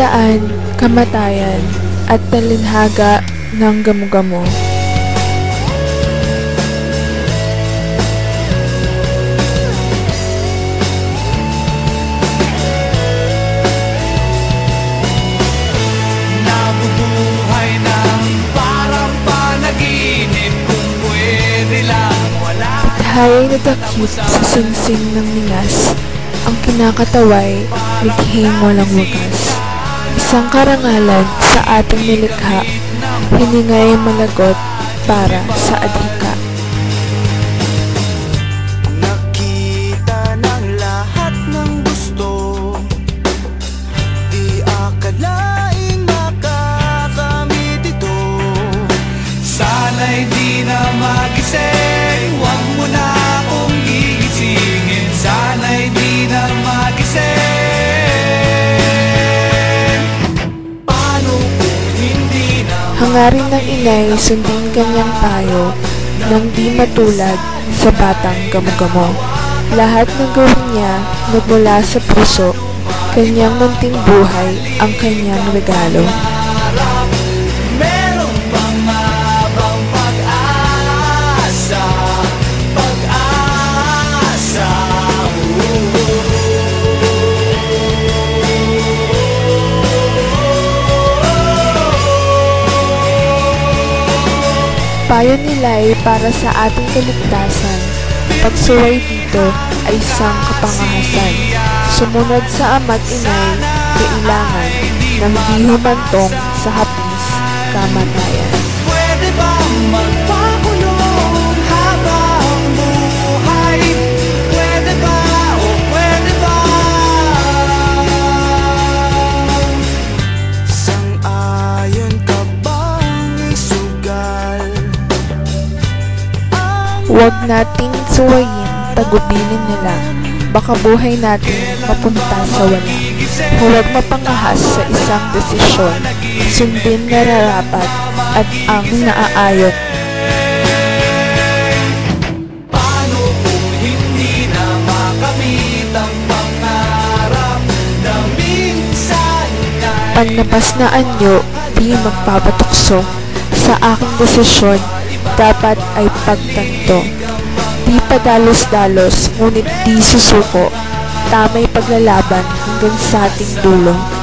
daan, kamatayan, at talinhaga ng gamugamo. Nabubuhay ng parang panaginip Kung pwede lang wala Hayay na takip sa singsing ng ningas, ang kinakataway, likhing walang wagas. Isang karangalan sa ating nilikha, hiningay malagot para sa adhika. Hangarin ng inay sundin kanyang payo nang di matulad sa batang gamugamo. Lahat ng gawin niya nagmula sa puso, kanyang munting buhay ang kanyang regalo. Payo nila ay para sa ating kaligtasan. Pagsuway dito ay isang kapangahasan. Sumunod sa ama't inay, kailangan ng di humantong sa hapis kamatayan. Pwede ba magpakulong Huwag nating suwayin, tagubilin nila. Baka buhay natin mapunta sa wala. Huwag mapangahas sa isang desisyon. Sundin nararapat at ang naaayon. Ang pangarap na minsan ay Panlabas na anyo, di magpapatukso. Sa aking desisyon, dapat ay pagtanto. Di padalos-dalos, ngunit di susuko. Tamay paglalaban hanggang sa ating dulo.